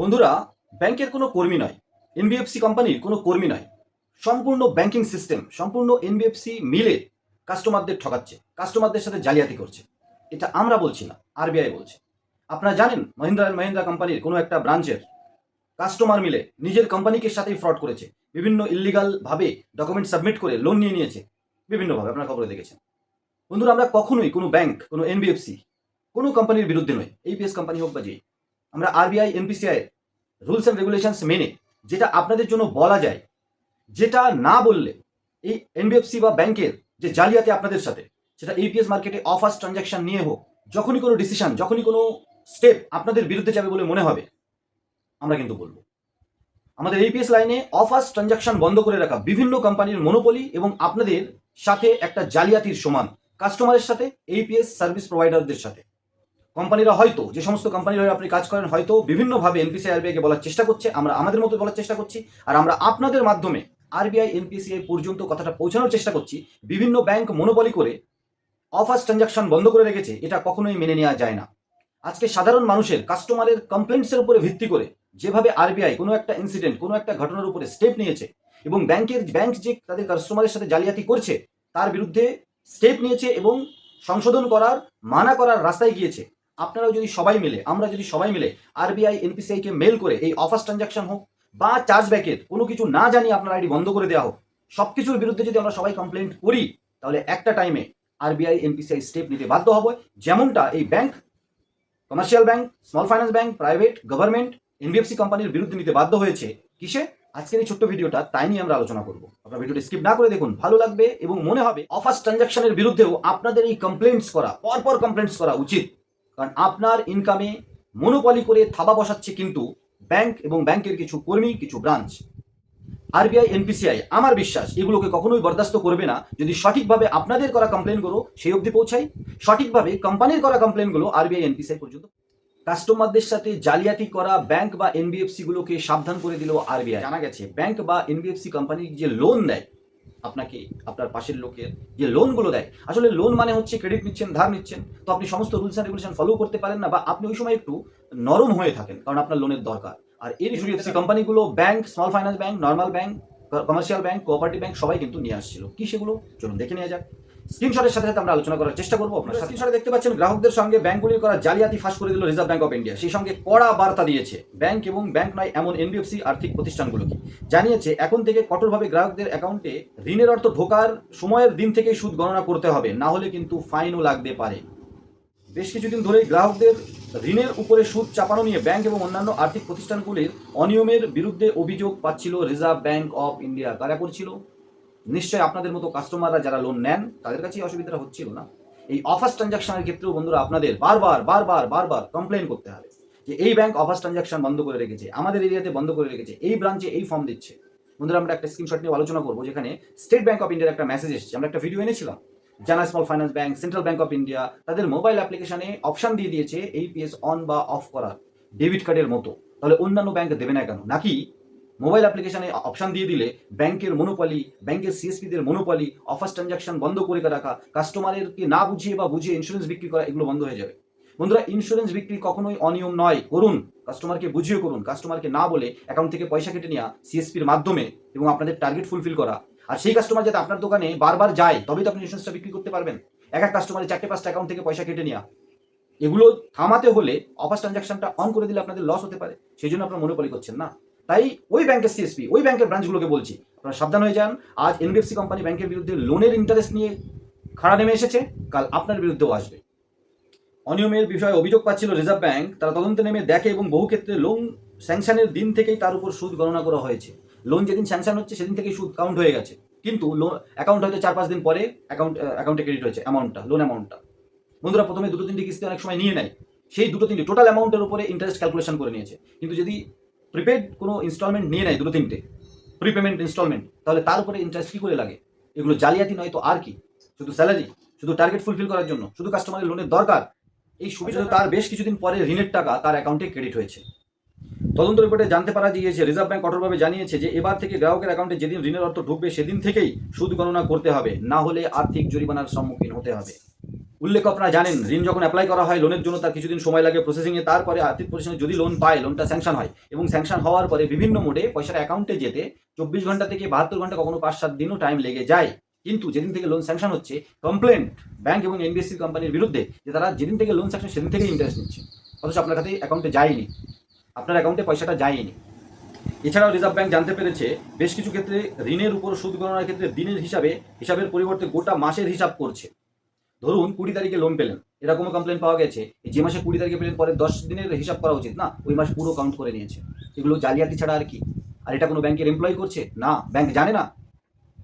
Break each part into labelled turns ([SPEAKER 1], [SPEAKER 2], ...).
[SPEAKER 1] বন্ধুরা, ব্যাংকের কোনো কর্মী নয় এনবিএফসি কোম্পানির কোনো কর্মী নয়। সম্পূর্ণ ব্যাংকিং সিস্টেম, সম্পূর্ণ এনবিএফসি মিলে কাস্টমারদের ঠকাচ্ছে, কাস্টমারদের সাথে জালিয়াতি করছে। এটা আমরা বলছি না আরবিআই বলছে। আপনারা জানেন, মহিন্দ্রা অ্যান্ড মহিন্দ্রা কোম্পানির কোনো একটা ব্রাঞ্চের কাস্টমার মিলে নিজের কোম্পানিকে সাথেই ফ্রড করেছে, বিভিন্ন ইলিগাল ভাবে ডকুমেন্ট সাবমিট করে লোন নিয়ে নিয়েছে, বিভিন্নভাবে, আপনারা খবরে দেখেছেন। বন্ধুরা, আমরা কখনোই কোনো ব্যাংক, কোনো এনবিএফসি কোনো কোম্পানির বিরুদ্ধে নয় এইপিএস কোম্পানি হোক বা যে আমরা RBI NPCI rules and regulations মেনে, যেটা আপনাদের জন্য বলা যায়, যেটা না বললে এই এনবিএফসি বা ব্যাংকের যে জালিয়াতি আপনাদের সাথে, সেটা এইপিএস মার্কেটে অফার্স ট্রানজ্যাকশন নিয়ে হোক, যখনই কোনো ডিসিশন যখনই কোনো স্টেপ আপনাদের বিরুদ্ধে যাবে বলে মনে হবে, আমরা কিন্তু বলব। আমাদের এইপিএস লাইনে অফার্স ট্রানজ্যাকশন বন্ধ করে রাখা বিভিন্ন কোম্পানির মনোপলি এবং আপনাদের সাথে একটা জালিয়াতির সমান কাস্টমারের সাথে এইপিএস সার্ভিস প্রোভাইডারদের সাথে। কোম্পানিরা হয়তো, যে সমস্ত কোম্পানির হয়ে আপনি কাজ করেন, হয়তো বিভিন্নভাবে এনপিসি আরবিআইকে বলার চেষ্টা করছে, আমরা আমাদের মতো বলার চেষ্টা করছি, আর আমরা আপনাদের মাধ্যমে আরবিআই এনপিসিআই পর্যন্ত কথাটা পৌঁছানোর চেষ্টা করছি, বিভিন্ন ব্যাংক মনোবলি করে অফার্স ট্রানজাকশন বন্ধ করে রেখেছে, এটা কখনোই মেনে নেওয়া যায় না। আজকে সাধারণ মানুষের, কাস্টমারের কমপ্লেন্টসের উপরে ভিত্তি করে যেভাবে আরবিআই কোনো একটা ইনসিডেন্ট কোনো একটা ঘটনার উপরে স্টেপ নিয়েছে, এবং ব্যাংকের, ব্যাংক যে তাদের কাস্টমারের সাথে জালিয়াতি করছে, তার বিরুদ্ধে স্টেপ নিয়েছে এবং সংশোধন করার, মানা করার রাস্তায় গিয়েছে আপনারাও যদি সবাই মিলে, আমরা যদি সবাই মিলে আরবিআই এনপিসিআইকে মেল করে এই অফার্স ট্রানজাকশন হোক বা চার্জব্যাকের কোনো কিছু না জানিয়ে আপনার আইডি বন্ধ করে দেওয়া হোক সব কিছুর বিরুদ্ধে যদি আমরা সবাই কমপ্লেন করি, তাহলে একটা টাইমে আরবিআই এনপিসিআই স্টেপ নিতে বাধ্য হবে। যেমনটা এই bank commercial bank small finance bank private government NBFC কোম্পানির বিরুদ্ধে নিতে বাধ্য হয়েছে। কিসে? আজকের এই ছোট্ট ভিডিওটা তাই নিয়ে আমরা আলোচনা করব। আপনার ভিডিওটা স্কিপ না করে দেখুন, ভালো লাগবে এবং মনে হবে অফার্স ট্রানজাকশনের বিরুদ্ধেও আপনাদের এই কমপ্লেন্টস করা, পরপর কমপ্লেন্টস করা উচিত। কারণ আপনার ইনকামে মনোপলি করে থাবা বসাচ্ছে কিন্তু ব্যাংক এবং ব্যাংকের কিছু কর্মী, কিছু ব্রাঞ্চ আরবিআই এনপিসিআই আমার বিশ্বাস, এগুলোকে কখনোই বরদাস্ত করবে না। যদি সঠিকভাবে আপনাদের করা কমপ্লেনগুলো সেই অবধি পৌঁছায়, সঠিকভাবে কোম্পানির করা কমপ্লেনগুলো আরবিআই এনপিসিআই পর্যন্ত কাস্টমারদের সাথে জালিয়াতি করা ব্যাংক বা এনবিএফসি গুলোকে সাবধান করে দিল আরবিআই জানা গেছে ব্যাংক বা এনবিএফসি কোম্পানি যে লোন দেয় আপনাকে আপনার পাশের লোকের যে লোনগুলো দেয়। আসলে লোন মানে হচ্ছে ক্রেডিট নিচ্ছেন ধার নিচ্ছেন। তো আপনি সমস্ত রুলস অ্যান্ড রেগুলেশন ফলো করতে পারেন না বা আপনি ওই সময় একটু নরম হয়ে থাকেন কারণ আপনার লোনের দরকার। আর এর সুযোগ কোম্পানিগুলো bank small finance bank normal bank commercial bank cooperative bank সবাই কিন্তু নিয়ে আসছিল। কি সেগুলো? চলুন দেখে নেওয়া যাক। স্ক্রিনশটের সাথে সাথে আমরা আলোচনা করার চেষ্টা করব। আপনার স্ক্রিনশটে দেখতে পাচ্ছেন গ্রাহকদের সঙ্গে ব্যাংকগুলির করা জালিয়াতি ফাঁস করে দিল রিজার্ভ ব্যাংক অফ ইন্ডিয়া সেই সঙ্গে কড়া বার্তা দিয়েছে ব্যাংক এবং ব্যাংক নয় এমন এনবিএফসি আর্থিক প্রতিষ্ঠানগুলোকে। জানিয়েছে এখন থেকে কঠোরভাবে গ্রাহকদের অ্যাকাউন্টে ঋণের অর্থ ঢোকার সময়ের দিন থেকেই সুদ গণনা করতে হবে না হলে কিন্তু ফাইনও লাগতে পারে। বেশ কিছুদিন ধরেই গ্রাহকদের ঋণের উপরে সুদ চাপানো নিয়ে ব্যাংক এবং অন্যান্য আর্থিক প্রতিষ্ঠানগুলির অনিয়মের বিরুদ্ধে অভিযোগ পাচ্ছিল রিজার্ভ ব্যাংক অফ ইন্ডিয়া কারা করছিল? নিশ্চয়ই আপনাদের মতো কাস্টমাররা যারা লোন নেন, তাদের কাছেই অসুবিধাটা হচ্ছিল না। এই অফার্স ট্রানজাকশনের ক্ষেত্রেও বন্ধুরা আপনাদের বারবার বারবার বারবার কমপ্লেন করতে হবে যে এই ব্যাংক অফার্স ট্রানজাকশন বন্ধ করে রেখেছে, আমাদের এরিয়াতে বন্ধ করে রেখেছে, এই ব্রাঞ্চে এই ফর্ম দিচ্ছে। বন্ধুরা, আমরা একটা স্ক্রিনশট নিয়ে আলোচনা করব, যেখানে স্টেট ব্যাংক অফ ইন্ডিয়ার একটা মেসেজ এসেছে। আমরা একটা ভিডিও এনেছিলাম। জানা small finance bank central bank of India তাদের মোবাইল অ্যাপ্লিকেশনে অপশন দিয়ে দিয়েছে এই পিএস অন বা অফ করার ডেবিট কার্ডের মতো। তাহলে অন্যান্য ব্যাংক দেবে না কেন? নাকি মোবাইল অ্যাপ্লিকেশনে অপশন দিয়ে দিলে ব্যাংকের মনোপলি, ব্যাংকের সিএসপিদের মনোপলি, অফার্স ট্রানজাকশন বন্ধ করে রাখা, কাস্টমারেরকে না বুঝিয়ে বা বুঝিয়ে ইন্স্যুরেন্স বিক্রি করা, এগুলো বন্ধ হয়ে যাবে। বন্ধুরা ইন্স্যুরেন্স বিক্রি কখনোই অনিয়ম নয়। করুন কাস্টমারকে বুঝিয়ে করুন কাস্টমারকে না বলে অ্যাকাউন্ট থেকে পয়সা কেটে নেওয়া সিএসপির মাধ্যমে এবং আপনাদের টার্গেট ফুলফিল করা। আর সেই কাস্টমার যাতে আপনার দোকানে বারবার যায়, তবেই তো আপনি ইন্স্যুরেন্সটা বিক্রি করতে পারবেন। এক এক কাস্টমারের চারটে পাঁচটা অ্যাকাউন্ট থেকে পয়সা কেটে নেওয়া। এগুলো থামাতে হলে অফার্স ট্রানজাকশনটা অন করে দিলে আপনাদের লস হতে পারে। সেই জন্য আপনারা মনোপলি করছেন না। তাই ওই ব্যাংকের সিএসপি ওই ব্যাংকের ব্রাঞ্চগুলোকে বলছি। আপনারা সাবধান হয়ে যান। আজ এনবিএফসি কোম্পানি ব্যাংকের বিরুদ্ধে লোনের ইন্টারেস্ট নিয়ে খাড়া নেমে এসেছে। কাল আপনার বিরুদ্ধেও আসবে। অনিয়মের বিষয়ে অভিযোগ পাচ্ছিল রিজার্ভ ব্যাংক তারা তদন্তে নেমে দেখে এবং বহু ক্ষেত্রে লোন স্যাংশনের দিন থেকেই তার উপর সুদ গণনা করা হয়েছে। লোন যেদিন স্যাংশন হচ্ছে, সেদিন থেকেই সুদ কাউন্ট হয়ে গেছে। কিন্তু লোন অ্যাকাউন্ট হয়তো চার পাঁচ দিন পরে অ্যাকাউন্ট অ্যাকাউন্টে ক্রেডিট হয়েছে অ্যামাউন্টটা লোন অ্যামাউন্টটা বন্ধুরা, প্রথমে দুটো তিনটি কিস্তি অনেক সময় নিয়ে নেয়। সেই দুটো তিনটে টোটাল অ্যামাউন্টের উপরে ইন্টারেস্ট ক্যালকুলেশন করে নিয়েছে। কিন্তু যদি প্রিপেড কোনো ইনস্টলমেন্ট নিয়ে নেয় দুটো তিনটে। প্রিপেমেন্ট ইনস্টলমেন্ট তাহলে তার উপরে ইন্টারেস্ট কী করে লাগে? এগুলো জালিয়াতি নয় তো আর কি? শুধু স্যালারি শুধু টার্গেট ফুলফিল করার জন্য, শুধু কাস্টমারের লোনের দরকার? এই সুবিধা তার বেশ কিছুদিন পরে ঋণের টাকা তার অ্যাকাউন্টে ক্রেডিট হয়েছে। তদন্ত রিপোর্টে জানতে পারা গিয়েছে রিজার্ভ ব্যাংক কঠোরভাবে জানিয়েছে যে এবার থেকে গ্রাহকের অ্যাকাউন্টে যেদিন ঋণের অর্থ ঢুকবে সেদিন থেকেই সুদ গণনা করতে হবে, না হলে আর্থিক জরিমানার সম্মুখীন হতে হবে। উল্লেখ আপনারা জানেন, ঋণ যখন অ্যাপ্লাই করা হয় লোনের জন্য তার কিছুদিন সময় লাগে প্রসেসিংয়ে তারপরে আর্থিক প্রতিষ্ঠানে যদি লোন পায় লোনটা স্যাংশন হয়। এবং স্যাংশন হওয়ার পরে বিভিন্ন মোডে পয়সার অ্যাকাউন্টে যেতে চব্বিশ ঘণ্টা থেকে বাহাত্তর ঘণ্টা, কখনো পাঁচ সাত দিনও টাইম লেগে যায়। কিন্তু যেদিন থেকে লোন স্যাংশন হচ্ছে কমপ্লেন ব্যাংক এবং এনবিএসসি কোম্পানির বিরুদ্ধে যে তারা যেদিন থেকে লোন স্যাংশন সেদিন থেকেই ইন্টারেস্ট নিচ্ছে। অথচ আপনার কাছে অ্যাকাউন্টে যায়নি। আপনার অ্যাকাউন্টে পয়সাটা যায়নি। এছাড়াও রিজার্ভ ব্যাংক জানতে পেরেছে, বেশ কিছু ক্ষেত্রে ঋণের উপর সুদ গণনার ক্ষেত্রে দিনের হিসাবে, হিসাবের পরিবর্তে গোটা মাসের হিসাব করছে। ধরুন কুড়ি তারিখে লোন পেলেন এরকমও কমপ্লেন পাওয়া গেছে যে মাসে কুড়ি তারিখে পেলেন পরে দশ দিনের হিসাব করা উচিত না? ওই মাস পুরো কাউন্ট করে নিয়েছে। এগুলো জালিয়াতি ছাড়া আর কি? আর এটা কোনো ব্যাংকের এমপ্লয় করছে? না ব্যাংক জানে না।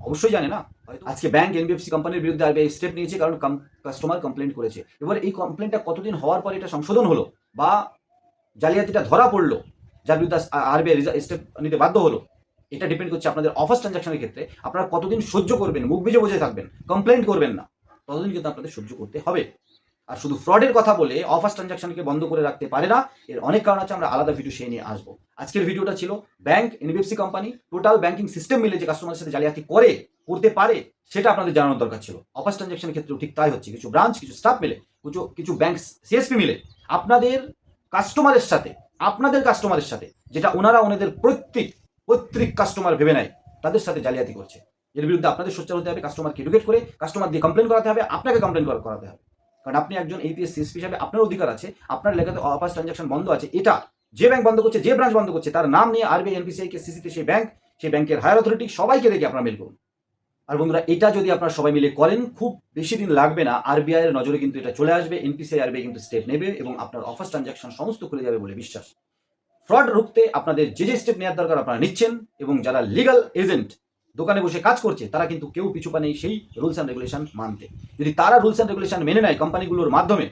[SPEAKER 1] অবশ্যই জানে না। হয়তো। আজকে ব্যাংক এনবিএফসি কোম্পানির বিরুদ্ধে আরবিআই স্টেপ নিয়েছে কারণ কাস্টমার কমপ্লেন করেছে। এবার এই কমপ্লেনটা কতদিন হওয়ার পর এটা সংশোধন হলো? বা জালিয়াতিটা ধরা পড়ল যার বিরুদ্ধে আরবিআই স্টেপ নিতে বাধ্য হলো? এটা ডিপেন্ড করছে আপনাদের অফার্স ট্রানজাকশনের ক্ষেত্রে। আপনারা কতদিন সহ্য করবেন? মুখ বুঝে বুঝে থাকবেন। কমপ্লেন করবেন না। ততদিন কিন্তু আপনাদের সহ্য করতে হবে। আর শুধু ফ্রডের কথা বলে অফার্স ট্রানজাকশনকে বন্ধ করে রাখতে পারে না, এর অনেক কারণ আছে, আমরা আলাদা ভিডিও সেই নিয়ে আসব। আজকের ভিডিওটা ছিল bank, NBFC company, total banking system মিলে যে কাস্টমারের সাথে জালিয়াতি করে, করতে পারে, সেটা আপনাদের জানানোর দরকার ছিল। অফার্স ট্রানজাকশনের ক্ষেত্রেও ঠিক তাই হচ্ছে। কিছু ব্রাঞ্চ কিছু স্টাফ মিলে, কিছু কিছু ব্যাংক সিএসপি মিলে, আপনাদের কাস্টমারের সাথে, আপনাদের কাস্টমারের সাথে, যেটা ওনারা ওনাদের প্রত্যেক প্রত্যেক কাস্টমার ভেবে নেয়, তাদের সাথে জালিয়াতি করছে। এর বিরুদ্ধে আপনাদের সোচ্চার হতে হবে কাস্টমারকে এডুকেট করে কাস্টমার দিয়ে কমপ্লেন করাতে হবে, আপনাকে কমপ্লেন করাতে হবে। কারণ আপনি একজন এপিএস সিএসপি হিসাবে আপনার অধিকার আছে, আপনার এলাকাতে অফার্স ট্রানজাকশন বন্ধ আছে, এটা যে ব্যাংক বন্ধ করছে, যে ব্রাঞ্চ বন্ধ করছে, তার নাম নিয়ে আরবিআই এনপিসিআই কে সিসিতে সেই ব্যাংক সেই ব্যাংকের হায়ার অথরিটি সবাইকে দেখে আপনারা মেল করুন। আর বন্ধুরা, এটা যদি আপনারা সবাই মিলে করেন, খুব বেশি দিন লাগবে না আরবিআই এর নজরে কিন্তু এটা চলে আসবে এনপিসিআই আরবিআই কিন্তু স্টেপ নেবে এবং আপনার অফার ট্রানজাকশন সমস্ত খুলে যাবে বলে বিশ্বাস। ফ্রড রুখতে আপনাদের যে যে স্টেপ নেওয়ার দরকার আপনারা নিচ্ছেন এবং যারা লিগাল এজেন্ট দোকানে বসে কাজ করছে, তারা কিন্তু কেউ পিছু পা নেই সেই রুলস অ্যান্ড রেগুলেশন মানতে। যদি তারা রুলস অ্যান্ড রেগুলেশন মেনে নেয় কোম্পানিগুলোর মাধ্যমে,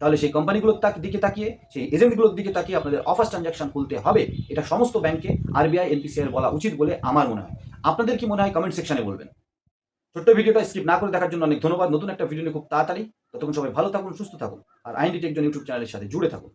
[SPEAKER 1] তাহলে সেই কোম্পানিগুলোর দিকে তাকিয়ে, সেই এজেন্টগুলোর দিকে তাকিয়ে আপনাদের অফার্স ট্রানজাকশন খুলতে হবে। এটা সমস্ত ব্যাংকে আরবিআই এনপিসিআই বলা উচিত বলে আমার মনে হয়। আপনাদের কি মনে হয় কমেন্ট সেকশনে বলবেন? ছোট্ট ভিডিওটা স্কিপ না করে দেখার জন্য অনেক ধন্যবাদ। নতুন একটা ভিডিও নিয়ে খুব তাড়াতাড়ি। ততক্ষণ সবাই ভালো থাকুন, সুস্থ থাকুন। আর আইনডি টেকজন ইউটিউব চ্যানেলের সাথে জুড়ে থাকুন।